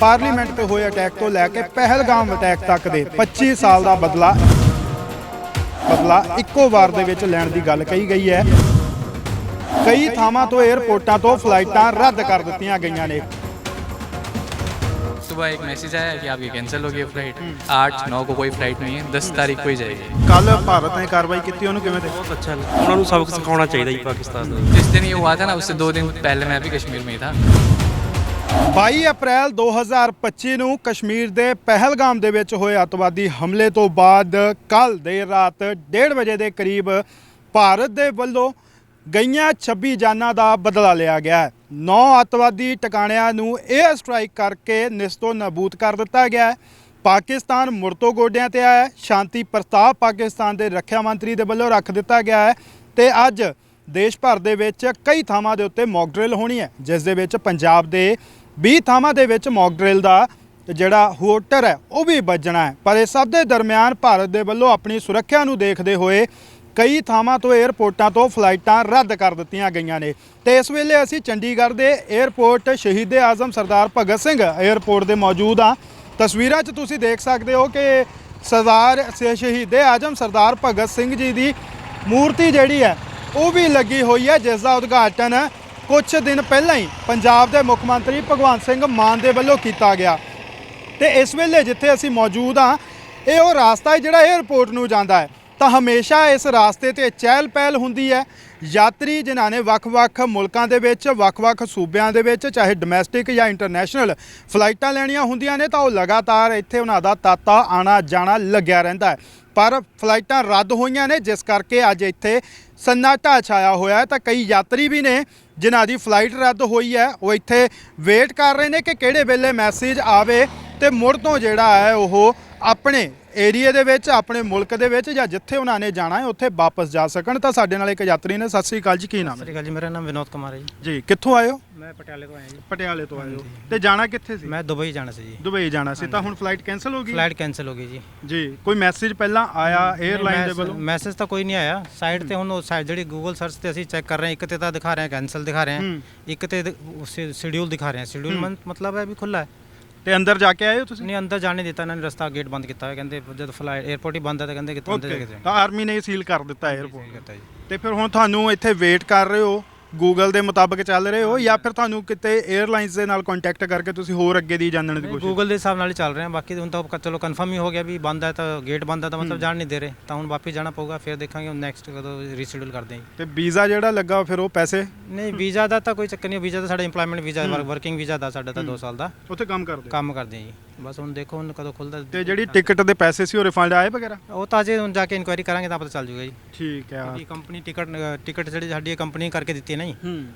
Parliament ਤੇ ਹੋਏ attack ਤੋਂ ਲੈ ਕੇ ਪਹਿਲਗਾਮ ਅਟੈਕ ਤੱਕ ਦੇ 25 ਸਾਲ ਦਾ ਬਦਲਾ ਬਦਲਾ ਇੱਕੋ ਵਾਰ ਦੇ ਵਿੱਚ ਲੈਣ ਦੀ ਗੱਲ ਕਹੀ ਗਈ ਹੈ। ਕਈ ਥਾਵਾਂ ਤੋਂ 에ਅਰਪੋਰਟਾਂ ਤੋਂ ਫਲਾਈਟਾਂ ਰੱਦ ਕਰ ਦਿੱਤੀਆਂ ਗਈਆਂ ਨੇ। सुबह एक मैसेज आया कि आपकी कैंसिल हो गई फ्लाइट आठ नौ को कोई फ्लाइट नहीं है दस तारीख को ही ਕੱਲ ਭਾਰਤ ਨੇ ਕਾਰਵਾਈ ਕੀਤੀ ਉਹਨੂੰ ਕਿਵੇਂ ਦੇਖੋ ਬਹੁਤ ਅੱਛਾ ਉਹਨਾਂ ਨੂੰ ਸਬਕ ਸਿਖਾਉਣਾ ਚਾਹੀਦਾ ਜੀ ਪਾਕਿਸਤਾਨ ਨੂੰ जिस दिन ये हुआ था ना उससे दो दिन पहले मैं भी कश्मीर में ही 22 ਅਪ੍ਰੈਲ 2025 ਨੂੰ ਕਸ਼ਮੀਰ ਦੇ ਪਹਿਲਗਾਮ ਦੇ ਵਿੱਚ ਹੋਏ ਅੱਤਵਾਦੀ ਹਮਲੇ ਤੋਂ ਬਾਅਦ ਕੱਲ ਦੇਰ ਰਾਤ 1:30 ਵਜੇ ਦੇ ਕਰੀਬ ਭਾਰਤ ਦੇ ਵੱਲੋਂ ਗਈਆਂ 26 ਜਾਨਾਂ ਦਾ ਬਦਲਾ ਲਿਆ ਗਿਆ ਹੈ। 9 ਅੱਤਵਾਦੀ ਟਿਕਾਣਿਆਂ ਨੂੰ 에ਅਰ ਸਟ੍ਰਾਈਕ ਕਰਕੇ ਨਿਸਤੋ ਨਾਬੂਦ ਕਰ ਦਿੱਤਾ ਗਿਆ ਹੈ। ਪਾਕਿਸਤਾਨ ਮੁੜ ਤੋਂ ਗੋਡਿਆਂ ਤੇ ਆਇਆ ਹੈ। ਸ਼ਾਂਤੀ ਪ੍ਰਸਤਾਵ ਪਾਕਿਸਤਾਨ ਦੇ ਰੱਖਿਆ ਮੰਤਰੀ ਦੇ ਵੱਲੋਂ ਰੱਖ ਦਿੱਤਾ ਗਿਆ ਹੈ ਤੇ ਅੱਜ ਦੇਸ਼ ਭਰ ਦੇ ਵਿੱਚ ਕਈ ਥਾਵਾਂ ਦੇ ਉੱਤੇ ਮੌਕ ਡਰਿਲ ਹੋਣੀ ਹੈ। ਜਿਸ ਦੇ ਵਿੱਚ ਪੰਜਾਬ ਦੇ 20 ਥਾਵਾਂ ਦੇ ਵਿੱਚ ਮੌਕ ਡ੍ਰਿਲ ਦਾ ਜਿਹੜਾ ਹੋਟਰ ਹੈ, ਉਹ ਵੀ ਵੱਜਣਾ ਹੈ। ਪਰ ਇਹ ਸਭ ਦੇ ਦਰਮਿਆਨ ਭਾਰਤ ਦੇ ਵੱਲੋਂ ਆਪਣੀ ਸੁਰੱਖਿਆ ਨੂੰ ਦੇਖਦੇ ਹੋਏ ਕਈ ਥਾਵਾਂ ਤੋਂ 에ਅਰਪੋਰਟਾਂ ਤੋਂ ਫਲਾਈਟਾਂ ਰੱਦ ਕਰ ਦਿੱਤੀਆਂ ਗਈਆਂ ਨੇ। ਤੇ ਇਸ ਵੇਲੇ ਅਸੀਂ ਚੰਡੀਗੜ੍ਹ ਦੇ 에ਅਰਪੋਰਟ ਸ਼ਹੀਦ ਆਜ਼ਮ ਸਰਦਾਰ ਭਗਤ ਸਿੰਘ 에ਅਰਪੋਰਟ ਦੇ ਮੌਜੂਦ ਆ ਤਸਵੀਰਾਂ 'ਚ ਤੁਸੀਂ ਦੇਖ ਸਕਦੇ ਹੋ ਕਿ ਸਰਦਾਰ ਸ਼ਹੀਦ ਆਜ਼ਮ ਸਰਦਾਰ ਭਗਤ ਸਿੰਘ ਜੀ ਦੀ ਮੂਰਤੀ ਜਿਹੜੀ ਹੈ, ਉਹ ਵੀ ਲੱਗੀ ਹੋਈ ਹੈ, ਜਿਸ ਦਾ ਉਦਘਾਟਨ ਕੁਝ ਦਿਨ ਪਹਿਲਾਂ ਹੀ ਪੰਜਾਬ ਦੇ ਮੁੱਖ ਮੰਤਰੀ ਭਗਵੰਤ ਸਿੰਘ ਮਾਨ ਦੇ ਵੱਲੋਂ ਕੀਤਾ ਗਿਆ। ਤੇ ਇਸ ਵੇਲੇ ਜਿੱਥੇ ਅਸੀਂ ਮੌਜੂਦ ਹਾਂ, ਇਹ ਉਹ ਰਾਸਤਾ ਹੈ ਜਿਹੜਾ 에ਅਰਪੋਰਟ ਨੂੰ ਜਾਂਦਾ ਹੈ। ਤਾਂ ਹਮੇਸ਼ਾ ਇਸ ਰਾਸਤੇ ਤੇ ਚਹਿਲ ਪਹਿਲ ਹੁੰਦੀ ਹੈ। ਯਾਤਰੀ ਜਿਨ੍ਹਾਂ ਨੇ ਵੱਖ-ਵੱਖ ਮੁਲਕਾਂ ਦੇ ਵਿੱਚ, ਵੱਖ-ਵੱਖ ਸੂਬਿਆਂ ਦੇ ਵਿੱਚ, ਚਾਹੇ ਡੋਮੈਸਟਿਕ ਜਾਂ ਇੰਟਰਨੈਸ਼ਨਲ ਫਲਾਈਟਾਂ ਲੈਣੀਆਂ ਹੁੰਦੀਆਂ ਨੇ, ਤਾਂ ਉਹ ਲਗਾਤਾਰ ਇੱਥੇ ਉਹਨਾਂ ਦਾ ਤਾਤਾ ਆਣਾ ਜਾਣਾ ਲੱਗਿਆ ਰਹਿੰਦਾ ਹੈ। ਪਰ ਫਲਾਈਟਾਂ ਰੱਦ ਹੋਈਆਂ ਨੇ, ਜਿਸ ਕਰਕੇ ਅੱਜ ਇੱਥੇ ਸੰਨਾਟਾ ਛਾਇਆ ਹੋਇਆ ਹੈ। ਤਾਂ ਕਈ ਯਾਤਰੀ ਵੀ ਨੇ, ਜਿਨ੍ਹਾਂ ਦੀ ਫਲਾਈਟ ਰੱਦ ਹੋਈ ਹੈ। ਉਹ ਇੱਥੇ ਵੇਟ ਕਰ ਰਹੇ ਨੇ ਕਿ ਕਿਹੜੇ ਵੇਲੇ ਮੈਸੇਜ ਆਵੇ ਤੇ ਮੁੜ ਤੋਂ ਜਿਹੜਾ ਹੈ ਉਹ ਆਪਣੇ ਏਰੀਆ ਦੇ ਵਿੱਚ ਆਪਣੇ ਮੁਲਕ ਦੇ ਵਿੱਚ ਜਾਂ ਜਿੱਥੇ ਉਹਨਾਂ ਨੇ ਜਾਣਾ ਹੈ ਉੱਥੇ ਵਾਪਸ ਜਾ ਸਕਣ ਤਾਂ ਸਾਡੇ ਨਾਲ ਇੱਕ ਯਾਤਰੀ ਨੇ। ਸਤਿ ਸ੍ਰੀ ਅਕਾਲ ਜੀ ਕੀ ਨਾਮ ਸਤਿ ਹੈ ਸ਼੍ਰੀ ਅਕਾਲ ਜੀ ਮੇਰਾ ਨਾਮ ਵਿਨੋਦ ਕੁਮਾਰ ਹੈ ਜੀ। ਜੀ ਕਿੱਥੋਂ ਆਏ ਹੋ? ਮੈਂ ਪਟਿਆਲੇ ਤੋਂ ਆਇਆ ਜੀ। ਪਟਿਆਲੇ ਤੋਂ ਆਏ ਹੋ। ਤੇ ਜਾਣਾ ਕਿੱਥੇ ਸੀ? ਮੈਂ ਦੁਬਈ ਜਾਣਾ ਸੀ ਜੀ। ਦੁਬਈ ਜਾਣਾ ਸੀ। ਤਾਂ ਹੁਣ ਫਲਾਈਟ ਕੈਨਸਲ ਹੋ ਗਈ? ਫਲਾਈਟ ਕੈਨਸਲ ਹੋ ਗਈ ਜੀ। ਜੀ ਕੋਈ ਮੈਸੇਜ ਪਹਿਲਾਂ ਆਇਆ 에ਅਰਲਾਈਨ ਦੇ ਵੱਲੋਂ? ਮੈਸੇਜ ਤਾਂ ਕੋਈ ਨਹੀਂ ਆਇਆ। ਸਾਈਡ ਤੇ ਹੁਣ ਉਹ ਸਾਈਡ ਜਿਹੜੀ ਗੂਗਲ ਸਰਚ ਤੇ ਅਸੀਂ ਚੈੱਕ ਕਰ ਰਹੇ ਹਾਂ ਇੱਕ ਤੇ ਤਾਂ ਦਿਖਾ ਰਹੇ ਹਾਂ ਕੈਨਸਲ ਦਿਖਾ ਰਹੇ ਹੂੰ। ਇੱਕ ਤੇ ਸ਼ਡਿਊਲ ਦਿਖਾ ਰਹੇ ਹਾਂ। ਸ਼ਡਿਊਲ ਮਤਲਬ ਹੈ ਵੀ ਖੁੱਲਾ ਹੈ। ਤੇ ਅੰਦਰ ਜਾ ਕੇ ਆਏ ਹੋ ਤੁਸੀਂ? ਨਹੀਂ ਅੰਦਰ ਜਾਣ ਦਿੱਤਾ। ਇਹਨਾਂ ਨੇ ਰਸਤਾ ਗੇਟ ਬੰਦ ਕੀਤਾ ਹੋਇਆ। ਕਹਿੰਦੇ ਜਦ ਫਲਾਈਟ 에ਅਰਪੋਰਟ ਹੀ ਬੰਦ ਹੈ ਤਾਂ ਕਹਿੰਦੇ ਕਿ ਅੰਦਰ ਜਾ ਓਕੇ ਤਾਂ ਆਰਮੀ ਨੇ ਸੀਲ ਕਰ ਦਿੱਤਾ 에ਅਰਪੋਰਟ ਕੀਤਾ ਜੀ। ਤੇ ਫਿਰ ਹੁਣ ਤੁਹਾਨੂੰ ਇੱਥੇ ਵੇਟ ਕਰ ਰਹੇ ਹੋ? ਗੂਗਲ ਦੇ ਮੁਤਾਬਕ ਚੱਲ ਰਹੇ ਹੋ ਜਾਂ ਫਿਰ ਤੁਹਾਨੂੰ ਕਿਤੇ 에ਅਰਲਾਈਨਸ ਦੇ ਨਾਲ ਕੰਟੈਕਟ ਕਰਕੇ ਤੁਸੀਂ ਹੋਰ ਅੱਗੇ ਦੀ ਜਾਣਨ ਦੀ ਕੋਸ਼ਿਸ਼ ਗੂਗਲ ਦੇ ਹਿਸਾਬ ਨਾਲ ਹੀ ਚੱਲ ਰਹੇ ਹਾਂ ਬਾਕੀ ਹੁਣ ਤਾਂ ਚਲੋ ਕਨਫਰਮ ਹੀ ਹੋ ਗਿਆ ਵੀ ਬੰਦ ਹੈ ਤਾਂ ਗੇਟ ਬੰਦ ਹੈ ਤਾਂ ਮਤਲਬ ਜਾਣ ਨਹੀਂ ਦੇ ਰਹੇ ਤਾਂ ਹੁਣ ਵਾਪਸ ਜਾਣਾ ਪਊਗਾ ਫਿਰ ਦੇਖਾਂਗੇ ਹੁਣ ਨੈਕਸਟ ਕਦੋਂ ਰੀਸ਼ਡਿਊਲ ਕਰਦੇ ਹਾਂ। ਤੇ ਵੀਜ਼ਾ ਜਿਹੜਾ ਲੱਗਾ ਫਿਰ ਉਹ ਪੈਸੇ? ਨਹੀਂ ਵੀਜ਼ਾ ਦਾ ਤਾਂ ਕੋਈ ਚੱਕਰ ਨਹੀਂ ਵੀਜ਼ਾ ਤਾਂ ਸਾਡਾ ਇੰਪਲੋਇਮੈਂਟ ਵੀਜ਼ਾ ਵਰਕਿੰਗ ਵੀਜ਼ਾ ਦਾ ਸਾਡਾ ਤਾਂ 2 ਸਾਲ ਦਾ। ਉੱਥੇ ਕੰਮ ਕਰਦੇ। ਕੰਮ ਕਰਦੇ ਹਾਂ ਜੀ। ਬਸ ਹੁਣ ਦੇਖੋ ਹੁਣ ਕਦੋਂ ਖੁੱਲਦਾ ਤੇ ਜਿਹੜੀ ਟਿਕਟ ਦੇ ਪੈਸੇ ਸੀ ਉਹ ਰਿਫੰਡ ਆਏ ਵਗੈਰਾ? ਉਹ ਤਾਂ ਅਜੇ ਹੁਣ ਜਾ ਕੇ ਇਨਕੁਆਇਰੀ ਕਰਾਂਗੇ ਤਾਂ ਪਤਾ ਚੱਲ ਜੂਗਾ ਜੀ। ਠੀਕ ਹੈ ਸਾਡੀ ਕੰਪਨੀ ਟਿਕਟ ਟਿਕਟ ਜਿਹੜੀ ਸਾਡੀ ਕੰਪਨੀ ਕਰਕੇ ਦਿੱਤੀ ਹੈ ਨਾ ਜੀ।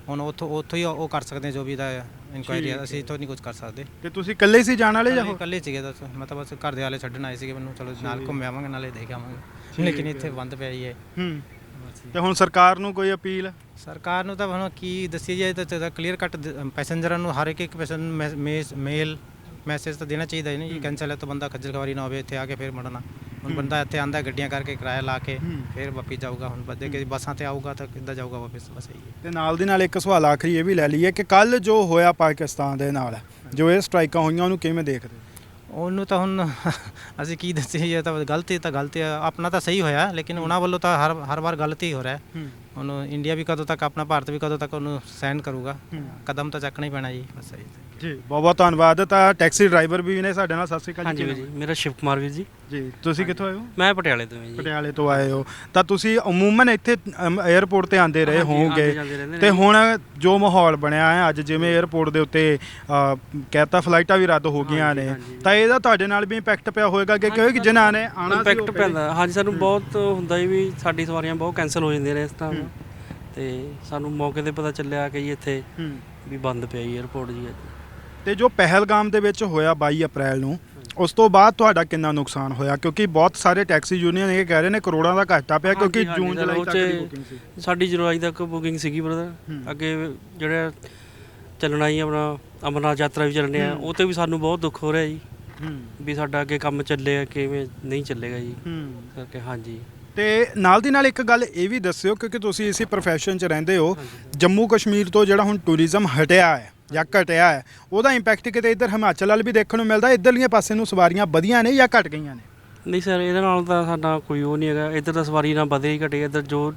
ਹੁਣ ਉੱਥੋਂ ਉੱਥੋਂ ਹੀ ਉਹ ਕਰ ਸਕਦੇ ਜੋ ਵੀ ਦਾ ਇਨਕੁਆਇਰੀ ਅਸੀਂ ਇੱਥੋਂ ਨਹੀਂ ਕੁਝ ਕਰ ਸਕਦੇ। ਤੇ ਤੁਸੀਂ ਇਕੱਲੇ ਸੀ ਜਾਣ ਵਾਲੇ ਜਾਂ? ਇਕੱਲੇ ਸੀਗੇ ਦੱਸ ਮੈਂ ਤਾਂ ਬਸ ਘਰ ਦੇ ਵਾਲੇ ਛੱਡਣ ਆਏ ਸੀਗੇ ਮੈਨੂੰ ਚਲੋ ਨਾਲ ਘੁੰਮ ਆਵਾਂਗੇ ਨਾਲੇ ਦੇਖ ਆਵਾਂਗੇ। ਲੇਕਿਨ ਇੱਥੇ ਬੰਦ ਪਿਆ ਹੀ ਹੈ। ਹੂੰ। ਤੇ ਹੁਣ ਸਰਕਾਰ ਨੂੰ ਕੋਈ ਅਪੀਲ? ਸਰਕਾਰ ਨੂੰ ਤਾਂ ਹੁਣ ਕੀ ਦੱਸੀ ਜਾਏ ਤਾਂ ਕਲੀਅਰ ਕੱਟ ਪੈਸੇਂਜਰਾਂ ਨੂੰ ਹਰ ਇੱਕ ਇੱਕ ਪੈਸੇਂਜਰ ਮੇਲ ਮੈਸੇਜ ਤਾਂ ਦੇਣਾ ਚਾਹੀਦਾ ਹੈ ਨਾ ਜੀ ਕੈਂਸਲ ਹੈ ਤਾਂ ਬੰਦਾ ਖੱਜਲ ਖਵਾਰੀ ਨਾ ਹੋਵੇ ਇੱਥੇ ਆ ਕੇ ਫਿਰ ਮੁੜਨਾ। ਹੁਣ ਬੰਦਾ ਇੱਥੇ ਆਂਦਾ ਗੱਡੀਆਂ ਕਰਕੇ ਕਿਰਾਇਆ ਲਾ ਕੇ ਫਿਰ ਵਾਪਸ ਜਾਊਗਾ ਹੁਣ ਬੱਦੇ ਕਿ ਬੱਸਾਂ ਤੇ ਆਊਗਾ ਤਾਂ ਕਿੱਦਾਂ ਜਾਊਗਾ ਵਾਪਸ ਬਸ ਇਹੀ ਹੈ। ਤੇ ਨਾਲ ਦੀ ਨਾਲ ਇੱਕ ਸਵਾਲ ਆਖਰੀ ਇਹ ਵੀ ਲੈ ਲਈਏ ਕਿ ਕੱਲ ਜੋ ਹੋਇਆ ਪਾਕਿਸਤਾਨ ਦੇ ਨਾਲ ਜੋ ਇਹ ਸਟ੍ਰਾਈਕਾਂ ਹੋਈਆਂ ਉਹਨੂੰ ਕਿਵੇਂ ਦੇਖਦੇ? ਉਹਨੂੰ ਤਾਂ ਹੁਣ ਅਸੀਂ ਕੀ ਦੱਸੀਏ ਇਹ ਤਾਂ ਗਲਤੀ ਤਾਂ ਗਲਤੀ ਹੈ ਆਪਣਾ ਤਾਂ ਸਹੀ ਹੋਇਆ ਲੇਕਿਨ ਉਹਨਾਂ ਵੱਲੋਂ ਤਾਂ ਹਰ ਹਰ ਵਾਰ ਗਲਤੀ ਹੋ ਰਿਹਾ। ਹੈ। ਹੁਣ ਇੰਡੀਆ ਵੀ ਕਦੋਂ ਤੱਕ ਆਪਣਾ ਭਾਰਤ ਵੀ ਕਦੋਂ ਤੱਕ ਉਹਨੂੰ ਸਹਿਣ ਕਰੂਗਾ ਕਦਮ ਤਾਂ ਚੱਕਣਾ ਹੀ ਪੈਣਾ ਜੀ ਬਸ ਸਹੀ ਜੀ ਬਹੁਤ ਬਹੁਤ ਧੰਨਵਾਦ। ਤਾਂ ਟੈਕਸੀ ਡਰਾਈਵਰ ਵੀ ਨੇ ਸਾਡੇ ਨਾਲ ਸਤਿ ਸ੍ਰੀ ਅਕਾਲ ਹਾਂਜੀ ਜੀ ਮੇਰਾ ਸ਼ਿਵ ਕੁਮਾਰ ਵੀਰ ਜੀ। ਜੀ ਤੁਸੀਂ ਕਿੱਥੋਂ ਆਏ ਹੋ? ਮੈਂ ਪਟਿਆਲੇ ਤੋਂ ਹਾਂ ਜੀ। ਪਟਿਆਲੇ ਤੋਂ ਆਏ ਹੋ। ਤਾਂ ਤੁਸੀਂ ਅਮੂਮਨ ਇੱਥੇ 에ਅਰਪੋਰਟ ਤੇ ਆਂਦੇ ਰਹੇ ਹੋਵੋਗੇ। ਤੇ ਹੁਣ ਜੋ ਮਾਹੌਲ ਬਣਿਆ ਹੈ ਅੱਜ ਜਿਵੇਂ 에ਅਰਪੋਰਟ ਦੇ ਉੱਤੇ ਕਹਤਾ ਫਲਾਈਟਾਂ ਵੀ ਰੱਦ ਹੋ ਗਈਆਂ ਨੇ। ਤਾਂ ਇਹਦਾ ਤੁਹਾਡੇ ਨਾਲ ਵੀ ਇੰਪੈਕਟ ਪਿਆ ਹੋਏਗਾ ਕਿ ਕਿਉਂਕਿ ਜਿਨ੍ਹਾਂ ਨੇ ਆਣਾ ਇੰਪੈਕਟ ਪੈਂਦਾ। ਹਾਂਜੀ ਸਾਨੂੰ ਬਹੁਤ ਹੁੰਦਾ ਜੀ ਵੀ ਸਾਡੀ ਸਵਾਰੀਆਂ ਬਹੁਤ ਕੈਨਸਲ ਹੋ ਜਾਂਦੀਆਂ ਨੇ ਇਸ ਤਰ੍ਹਾਂ ਤੇ ਸਾਨੂੰ ਮੌਕੇ ਤੇ ਪਤਾ ਚੱਲਿਆ ਕਿ ਇੱਥੇ ਵੀ ਬੰਦ ਪਿਆ ਏਅਰਪੋਰਟ ਜੀ ਅੱਜ। ਤੇ ਜੋ ਪਹਿਲਗਾਮ ਦੇ ਵਿੱਚ ਹੋਇਆ 22 ਅਪ੍ਰੈਲ ਨੂੰ ਉਸ ਤੋਂ ਬਾਅਦ ਤੁਹਾਡਾ ਕਿੰਨਾ ਨੁਕਸਾਨ ਹੋਇਆ? ਕਿਉਂਕਿ ਬਹੁਤ ਸਾਰੇ ਟੈਕਸੀ ਯੂਨੀਅਨ ਇਹ ਕਹਿ ਰਹੇ ਨੇ ਕਰੋੜਾਂ ਦਾ ਘਾਟਾ ਪਿਆ ਕਿਉਂਕਿ ਹਾਂਜੀ, ਜੂਨ ਜੁਲਾਈ ਉਹ ਤੱਕ ਦੀ ਚ ਬੁਕਿੰਗ ਸੀ। ਸਾਡੀ ਜੁਲਾਈ ਤੱਕ ਬੁਕਿੰਗ ਸੀਗੀ ਬ੍ਰਦਰ ਅੱਗੇ ਜਿਹੜਾ ਚੱਲਣਾ ਹੀ ਆਪਣਾ ਅਮਰਨਾਥ ਯਾਤਰਾ ਵੀ ਚੱਲਣੇ ਆ ਉਹ ਤੇ ਵੀ ਸਾਨੂੰ ਬਹੁਤ ਦੁੱਖ ਹੋ ਰਿਹਾ ਜੀ। ਹੂੰ। ਵੀ ਸਾਡਾ ਅੱਗੇ ਕੰਮ ਚੱਲੇ ਕਿਵੇਂ ਨਹੀਂ ਚੱਲੇਗਾ ਜੀ। ਹੂੰ। ਕਰਕੇ ਹਾਂਜੀ। ਤੇ ਨਾਲ ਦੀ ਨਾਲ ਇੱਕ ਗੱਲ ਇਹ ਵੀ ਦੱਸਿਓ ਕਿਉਂਕਿ ਤੁਸੀਂ ਇਸੇ profession 'ਚ ਰਹਿੰਦੇ ਹੋ ਜੰਮੂ ਕਸ਼ਮੀਰ ਤੋਂ ਜਿਹੜਾ ਹੁਣ ਟੂਰਿਜ਼ਮ ਹਟਿਆ ਹੈ ਜਾਂ ਘਟਿਆ ਹੈ ਉਹਦਾ ਇੰਪੈਕਟ ਕਿਤੇ ਇੱਧਰ ਹਿਮਾਚਲ ਵੱਲ ਵੀ ਦੇਖਣ ਨੂੰ ਮਿਲਦਾ ਇੱਧਰਲੀਆਂ ਪਾਸੇ ਨੂੰ ਸਵਾਰੀਆਂ ਵਧੀਆਂ ਨੇ ਜਾਂ ਘਟ ਗਈਆਂ ਨੇ? ਨਹੀਂ ਸਰ ਇਹਦੇ ਨਾਲ ਤਾਂ ਸਾਡਾ ਕੋਈ ਉਹ ਨਹੀਂ ਹੈਗਾ ਇੱਧਰ ਤਾਂ ਸਵਾਰੀ ਨਾ ਵਧੇ ਘਟੇ ਇੱਧਰ ਜੋ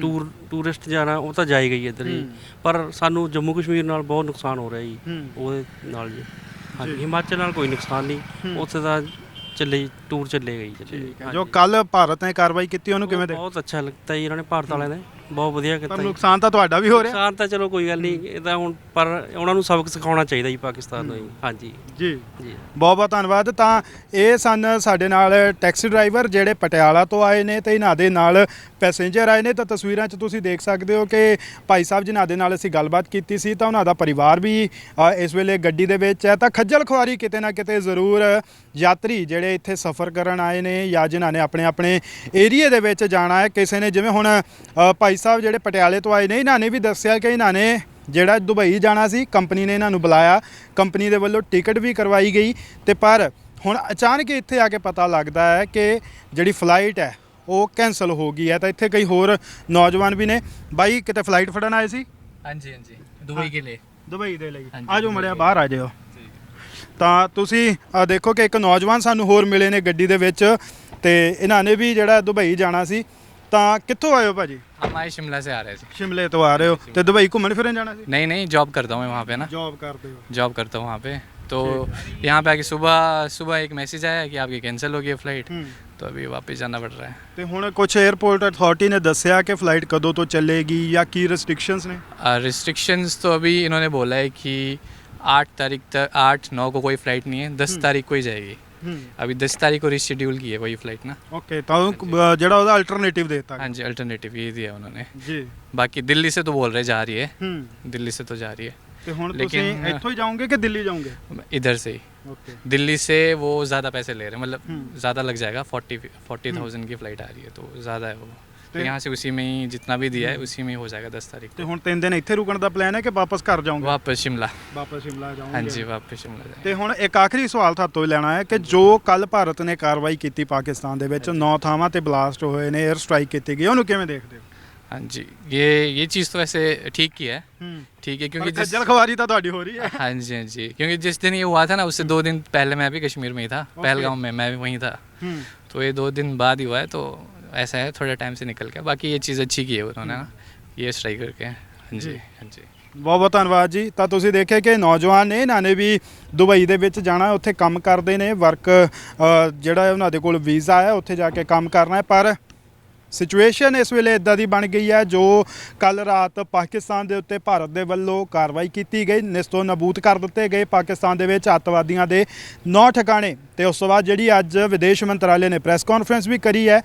ਟੂਰ ਟੂਰਿਸਟ ਜਾਣਾ ਉਹ ਤਾਂ ਜਾਏਗਾ ਹੀ ਇੱਧਰ ਜੀ ਪਰ ਸਾਨੂੰ ਜੰਮੂ ਕਸ਼ਮੀਰ ਨਾਲ ਬਹੁਤ ਨੁਕਸਾਨ ਹੋ ਰਿਹਾ ਜੀ। ਉਹਦੇ ਨਾਲ ਜੀ। ਹਾਂਜੀ ਹਿਮਾਚਲ ਨਾਲ ਕੋਈ ਨੁਕਸਾਨ ਨਹੀਂ ਉੱਥੇ ਤਾਂ ਚੱਲੇ ਟੂਰ ਚੱਲੇਗਾ ਹੀ। ਚੱਲੇਗਾ ਜੋ ਕੱਲ ਭਾਰਤ ਨੇ ਕਾਰਵਾਈ ਕੀਤੀ ਉਹਨੂੰ ਕਿਵੇਂ ਦੇ ਬਹੁਤ ਅੱਛਾ ਲੱਗਦਾ ਜੀ ਇਹਨਾਂ ਨੇ ਭਾਰਤ ਵਾਲਿਆਂ ਨੇ। ਬਹੁਤ ਵਧੀਆ ਕੀਤਾ ਪਰ ਜੀ। ਨੁਕਸਾਨ ਤਾਂ ਤੁਹਾਡਾ ਵੀ ਹੋ ਰਿਹਾ? ਨੁਕਸਾਨ ਤਾਂ ਚਲੋ ਕੋਈ ਗੱਲ ਨਹੀਂ ਇਹ ਤਾਂ ਹੁਣ ਪਰ ਉਹਨਾਂ ਨੂੰ ਸਬਕ ਸਿਖਾਉਣਾ ਚਾਹੀਦਾ ਜੀ ਪਾਕਿਸਤਾਨ ਨੂੰ ਜੀ। ਹਾਂਜੀ। ਜੀ। ਜੀ। ਬਹੁਤ ਬਹੁਤ ਧੰਨਵਾਦ। ਤਾਂ ਇਹ ਸਨ ਸਾਡੇ ਨਾਲ ਟੈਕਸੀ ਡਰਾਈਵਰ ਜਿਹੜੇ ਪਟਿਆਲਾ ਤੋਂ ਆਏ ਨੇ ਤੇ ਇਹਨਾਂ ਦੇ ਨਾਲ ਪੈਸੇਂਜਰ ਆਏ ਨੇ। ਤਾਂ ਤਸਵੀਰਾਂ 'ਚ ਤੁਸੀਂ ਦੇਖ ਸਕਦੇ ਹੋ ਕਿ ਭਾਈ ਸਾਹਿਬ ਜਿਨ੍ਹਾਂ ਦੇ ਨਾਲ ਅਸੀਂ ਗੱਲਬਾਤ ਕੀਤੀ ਸੀ ਤਾਂ ਉਹਨਾਂ ਦਾ ਪਰਿਵਾਰ ਵੀ ਅ, ਇਸ ਵੇਲੇ ਗੱਡੀ ਦੇ ਵਿੱਚ ਹੈ। ਤਾਂ ਖੱਜਲ ਖੁਆਰੀ ਕਿਤੇ ਨਾ ਕਿਤੇ ਜ਼ਰੂਰ ਯਾਤਰੀ ਜਿਹੜੇ ਇੱਥੇ ਸਫ਼ਰ ਕਰਨ ਆਏ ਨੇ ਜਾਂ ਜਿਨ੍ਹਾਂ ਨੇ ਆਪਣੇ ਆਪਣੇ ਏਰੀਏ ਦੇ ਵਿੱਚ ਜਾਣਾ ਹੈ। ਕਿਸੇ ਨੇ ਜਿਵੇਂ ਹੁਣ ਅ, ਭਾਈ ਭਾਈ ਸਾਹਿਬ ਜਿਹੜੇ ਪਟਿਆਲੇ ਤੋਂ ਆਏ ਨੇ ਇਹਨਾਂ ਨੇ ਵੀ ਦੱਸਿਆ ਕਿ ਇਹਨਾਂ ਨੇ ਜਿਹੜਾ ਦੁਬਈ ਜਾਣਾ ਸੀ ਕੰਪਨੀ ਨੇ ਇਹਨਾਂ ਨੂੰ ਬੁਲਾਇਆ। ਕੰਪਨੀ ਦੇ ਵੱਲੋਂ ਟਿਕਟ ਵੀ ਕਰਵਾਈ ਗਈ। ਤੇ ਪਰ ਹੁਣ ਅਚਾਨਕ ਇੱਥੇ ਆ ਕੇ ਪਤਾ ਲੱਗਦਾ ਹੈ ਕਿ ਜਿਹੜੀ ਫਲਾਈਟ ਹੈ ਉਹ ਕੈਨਸਲ ਹੋ ਗਈ ਹੈ। ਤਾਂ ਇੱਥੇ ਕਈ ਹੋਰ ਨੌਜਵਾਨ ਵੀ ਨੇ। ਬਾਈ ਕਿਤੇ ਫਲਾਈਟ ਫੜਨ ਆਏ ਸੀ? ਹਾਂਜੀ ਹਾਂਜੀ। ਦੁਬਈ ਕੇ ਲਈ ਦੁਬਈ ਦੇ ਲਈ। ਆ ਆਜੋ ਮੜਿਆ ਬਾਹਰ ਆ ਜਾਓ ਤਾਂ ਤੁਸੀਂ ਅ, ਦੇਖੋ ਕਿ ਇੱਕ ਨੌਜਵਾਨ ਸਾਨੂੰ ਹੋਰ ਮਿਲੇ ਨੇ ਗੱਡੀ ਦੇ ਵਿੱਚ। ਤੇ ਇਹਨਾਂ ਨੇ ਵੀ ਜਿਹੜਾ ਦੁਬਈ ਜਾਣਾ ਸੀ ਤਾਂ ਕਿੱਥੋਂ ਆਏ ਹੋ ਭਾਜੀ हम आए शिमला से आ रहे थे ਸ਼ਿਮਲੇ ਤੋਂ ਆ ਰਹੇ ਹੋ ਤੇ ਦੁਬਈ ਘੁੰਮਣ ਫਿਰਨ ਜਾਣਾ ਸੀ नहीं नहीं जॉब करता हूँ मैं वहाँ पे ना ਜੌਬ ਕਰਦੇ ਹੋ जॉब करता हूँ वहाँ पे तो यहाँ पे आके सुबह सुबह एक मैसेज आया कि आपकी कैंसिल हो गई है फ्लाइट तो अभी वापस जाना पड़ रहा है ਤੇ ਹੁਣ ਕੁਝ 에ਅਰਪੋਰਟ ਅਥਾਰਟੀ ਨੇ ਦੱਸਿਆ ਕਿ ਫਲਾਈਟ ਕਦੋਂ ਤੋਂ ਚੱਲੇਗੀ ਜਾਂ ਕੀ ਰੈਸਟ੍ਰਿਕਸ਼ਨਸ ਨੇ रिस्ट्रिक्शंस तो अभी इन्होंने बोला है कि आठ तारीख तक आठ नौ को कोई फ़्लाइट नहीं है दस तारीख को ही जाएगी अभी दस तारीख को रिशेड्यूल की है वही फ़्लाइट ना ਓਕੇ ਤਾਂ ਉਹ, ਅ, ਜਿਹੜਾ ਉਹਦਾ ਅਲਟਰਨੇਟਿਵ ਦੇਤਾ हाँ जी अल्टरनेटिव ये दिया उन्होंने ਜੀ बाकी दिल्ली से तो बोल रहे जा रही है ਹੂੰ दिल्ली से तो जा रही है ਤੇ ਹੁਣ ਲੇਕਿਨ, ਤੁਸੀਂ ਇੱਥੋਂ ਹੀ ਜਾਓਗੇ ਕਿ ਦਿੱਲੀ ਜਾਓਗੇ इधर से ही ਓਕੇ दिल्ली से वो ज़्यादा पैसे ले रहे हैं मतलब हम्म। ज़्यादा लग जाएगा फोर्टी फोर्टी थाउजेंड की फ़्लाइट आ रही है तो ज़्यादा है वो तो यहाँ से उसी में ही जितना भी दिया है उसी में ही हो जाएगा दस तारीख ਤੇ ਹੁਣ 3 ਦਿਨ ਇੱਥੇ ਰੁਕਣ ਦਾ ਪਲਾਨ ਹੈ ਕਿ ਵਾਪਸ ਘਰ को ਜਾਓਗੇ वापस शिमला ਵਾਪਸ ਸ਼ਿਮਲਾ हाँ जी वापस शिमला जाएंगे ਤੇ ਹੁਣ ਇੱਕ ਆਖਰੀ ਸਵਾਲ ਤੁਹਾਡੇ ਤੋਂ ਹੀ ਲੈਣਾ ਹੈ ਕਿ ਜੋ ਕੱਲ ਭਾਰਤ ਨੇ ਕਾਰਵਾਈ ਕੀਤੀ ਪਾਕਿਸਤਾਨ ਦੇ ਵਿੱਚ ਨੌ ਥਾਵਾਂ ਤੇ ਬਲਾਸਟ ਹੋਏ ਨੇ 에ਅਰ ਸਟ੍ਰਾਈਕ ਕੀਤੀ ਗਈ ਉਹਨੂੰ ਕਿਵੇਂ ਦੇਖਦੇ ਹੋ हाँ जी ये ये चीज़ तो वैसे ठीक ही है ਹੂੰ ठीक है क्योंकि ਜਿਸ जिस ਖਵਾਰੀ ਤਾਂ ਤੁਹਾਡੀ ਹੋ ਰਹੀ ਹੈ हाँ जी हाँ जी क्योंकि जिस दिन ये हुआ था ना उससे दो दिन पहले मैं भी कश्मीर में ही था पहलगाम में मैं भी वहीं था हम्म तो ये दो दिन बाद ही हुआ है तो ऐसा है थोड़े टाइम से निकल गया बाकी ये चीज़ अच्छी की है उन्होंने ना ये स्ट्राइक करके हाँ जी हाँ जी ਬਹੁਤ ਬਹੁਤ ਧੰਨਵਾਦ ਜੀ ਤਾਂ ਤੁਸੀਂ ਦੇਖਿਆ ਕਿ ਨੌਜਵਾਨ ਨੇ ਇਹਨਾਂ ਨੇ ਵੀ ਦੁਬਈ ਦੇ ਵਿੱਚ ਜਾਣਾ ਉੱਥੇ ਕੰਮ ਕਰਦੇ ਨੇ ਵਰਕ ਜਿਹੜਾ ਹੈ ਉਹਨਾਂ ਦੇ ਕੋਲ ਵੀਜ਼ਾ ਹੈ ਉੱਥੇ ਜਾ ਕੇ ਕੰਮ ਕਰਨਾ ਹੈ ਪਰ ਸਿਚੁਏਸ਼ਨ ਇਸ ਵੇਲੇ ਇਦਾਂ ਦੀ ਬਣ ਗਈ ਹੈ ਜੋ ਕੱਲ ਰਾਤ ਪਾਕਿਸਤਾਨ ਦੇ ਉੱਤੇ ਭਾਰਤ ਦੇ ਵੱਲੋਂ ਕਾਰਵਾਈ ਕੀਤੀ ਗਈ ਨਿਸਤੋ ਨਬੂਤ ਕਰ ਦਿੱਤੇ ਗਏ ਪਾਕਿਸਤਾਨ ਦੇ ਵਿੱਚ ਅੱਤਵਾਦੀਆਂ ਦੇ ਨੌ ਠਿਕਾਣੇ ਤੇ ਉਸ ਤੋਂ ਬਾਅਦ ਜਿਹੜੀ ਅੱਜ ਵਿਦੇਸ਼ ਮੰਤਰਾਲੇ ਨੇ ਪ੍ਰੈਸ ਕਾਨਫਰੰਸ ਵੀ ਕਰੀ ਹੈ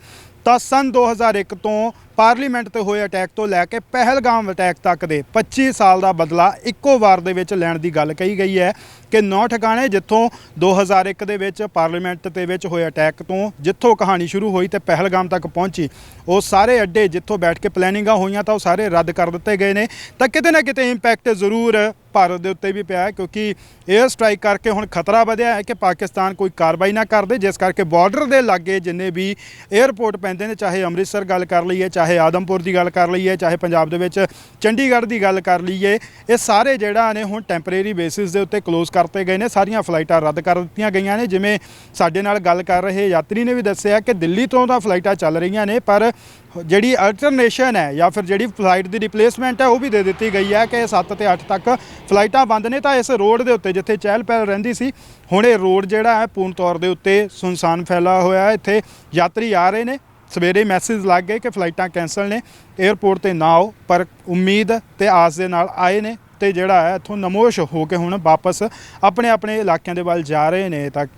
ਤਾਂ ਸਨ 2001 ਤੋਂ ਪਾਰਲੀਮੈਂਟ ਤੇ ਹੋਏ ਅਟੈਕ ਤੋਂ ਲੈ ਕੇ ਪਹਿਲਗਾਮ ਅਟੈਕ ਤੱਕ ਦੇ 25 ਸਾਲ ਦਾ ਬਦਲਾ ਇੱਕੋ ਵਾਰ ਦੇ ਵਿੱਚ ਲੈਣ ਦੀ ਗੱਲ ਕਹੀ ਗਈ ਹੈ ਕਿ ਨੌ ਠਿਕਾਣੇ ਜਿੱਥੋਂ 2001 ਦੇ ਵਿੱਚ ਪਾਰਲੀਮੈਂਟ ਦੇ ਵਿੱਚ ਹੋਏ ਅਟੈਕ ਤੋਂ ਜਿੱਥੋਂ ਕਹਾਣੀ ਸ਼ੁਰੂ ਹੋਈ ਤੇ ਪਹਿਲਗਾਮ ਤੱਕ ਪਹੁੰਚੀ, ਉਹ ਸਾਰੇ ਅੱਡੇ ਜਿੱਥੋਂ ਬੈਠ ਕੇ ਪਲੈਨਿੰਗਾਂ ਹੋਈਆਂ ਤਾਂ ਉਹ ਸਾਰੇ ਰੱਦ ਕਰ ਦਿੱਤੇ ਗਏ ਨੇ। ਤਾਂ ਕਿਤੇ ਨਾ ਕਿਤੇ ਇੰਪੈਕਟ ਜ਼ਰੂਰ ਭਾਰਤ ਦੇ ਉੱਤੇ ਵੀ ਪਿਆ ਕਿਉਂਕਿ 에ਅਰ ਸਟ੍ਰਾਈਕ ਕਰਕੇ ਹੁਣ ਖਤਰਾ ਵਧਿਆ ਹੈ ਕਿ ਪਾਕਿਸਤਾਨ ਕੋਈ ਕਾਰਵਾਈ ਨਾ ਕਰਦੇ ਜਿਸ ਕਰਕੇ ਬਾਰਡਰ ਦੇ ਲਾਗੇ ਜਿੰਨੇ ਵੀ 에ਅਰਪੋਰਟ ਪੈਂਦੇ ਨੇ, ਚਾਹੇ ਅੰਮ੍ਰਿਤਸਰ ਗੱਲ ਕਰ ਲਈਏ, ਚਾਹੇ ਚਾਹੇ ਆਦਮਪੁਰ ਦੀ ਗੱਲ ਕਰ ਲਈਏ, ਚਾਹੇ ਪੰਜਾਬ ਦੇ ਵਿੱਚ ਚੰਡੀਗੜ੍ਹ ਦੀ ਗੱਲ ਕਰ ਲਈਏ, ਇਹ ਸਾਰੇ ਜਿਹੜਾ ਨੇ ਹੁਣ ਟੈਂਪਰੇਰੀ ਬੇਸਿਸ ਦੇ ਉੱਤੇ ਕਲੋਜ਼ ਕਰਤੇ ਗਏ ਨੇ, ਸਾਰੀਆਂ ਫਲਾਈਟਾਂ ਰੱਦ ਕਰ ਦਿੱਤੀਆਂ ਗਈਆਂ ਨੇ, ਜਿਵੇਂ ਸਾਡੇ ਨਾਲ ਗੱਲ ਕਰ ਰਹੇ ਯਾਤਰੀ ਨੇ ਵੀ ਦੱਸਿਆ ਕਿ ਦਿੱਲੀ ਤੋਂ ਤਾਂ ਫਲਾਈਟਾਂ ਚੱਲ ਰਹੀਆਂ ਨੇ, ਪਰ ਜਿਹੜੀ ਅਲਟਰਨੇਸ਼ਨ ਹੈ ਜਾਂ ਫਿਰ ਜਿਹੜੀ ਫਲਾਈਟ ਦੀ ਰਿਪਲੇਸਮੈਂਟ ਹੈ, ਉਹ ਵੀ ਦੇ ਦਿੱਤੀ ਗਈ ਹੈ ਕਿ 7 ਤੇ 8 ਤੱਕ ਫਲਾਈਟਾਂ ਬੰਦ ਨੇ, ਤਾਂ ਇਸ ਰੋਡ ਦੇ ਉੱਤੇ ਜਿੱਥੇ ਚਹਿਲ ਪਹਿਲ ਰਹਿੰਦੀ ਸੀ, ਹੁਣ ਇਹ ਰੋਡ ਜਿਹੜਾ ਹੈ ਪੂਰਨ ਤੌਰ ਦੇ ਉੱਤੇ ਸੁਨਸਾਨ ਫੈਲਾ ਹੋਇਆ ਹੈ। ਇੱਥੇ ਯਾਤਰੀ ਆ ਰਹੇ ਨੇ ਸਵੇਰੇ ਮੈਸੇਜ ਲੱਗ ਗਏ ਕਿ ਫਲਾਈਟਾਂ ਕੈਨਸਲ ਨੇ 에어ਪੋਰਟ ਤੇ ਨਾ ਆਓ, ਪਰ ਉਮੀਦ ਤੇ ਆਸ ਦੇ ਨਾਲ ਆਏ ਨੇ ਤੇ ਜਿਹੜਾ ਹੈ ਇੱਥੋਂ ਨਮੋਸ਼ ਹੋ ਕੇ ਹੁਣ ਵਾਪਸ ਆਪਣੇ ਆਪਣੇ ਇਲਾਕਿਆਂ ਦੇ ਵੱਲ ਜਾ ਰਹੇ ਨੇ। ਤੱਕ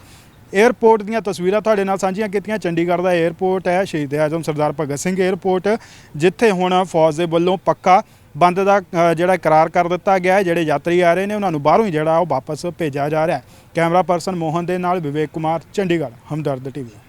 에ਅਰਪੋਰਟ ਦੀਆਂ ਤਸਵੀਰਾਂ ਤੁਹਾਡੇ ਨਾਲ ਸਾਂਝੀਆਂ ਕੀਤੀਆਂ। ਚੰਡੀਗੜ੍ਹ ਦਾ 에ਅਰਪੋਰਟ ਹੈ, ਸ਼ਹੀਦ ਆਜ਼ਮ ਸਰਦਾਰ ਭਗਤ ਸਿੰਘ 에ਅਰਪੋਰਟ ਜਿੱਥੇ ਹੁਣ ਫੌਜ ਦੇ ਵੱਲੋਂ ਪੱਕਾ ਬੰਦ ਦਾ ਜਿਹੜਾ ਇਕਰਾਰ ਕਰ ਦਿੱਤਾ ਗਿਆ ਹੈ। ਜਿਹੜੇ ਯਾਤਰੀ ਆ ਰਹੇ ਨੇ, ਉਹਨਾਂ ਨੂੰ ਬਾਹਰੋਂ ਹੀ ਜਿਹੜਾ ਉਹ ਵਾਪਸ ਭੇਜਿਆ ਜਾ ਰਿਹਾ ਹੈ। ਕੈਮਰਾ ਪਰਸਨ ਮੋਹਨ ਦੇ ਨਾਲ ਵਿਵੇਕ ਕੁਮਾਰ, ਚੰਡੀਗੜ੍ਹ, ਹਮਦਰਦ ਟੀਵੀ।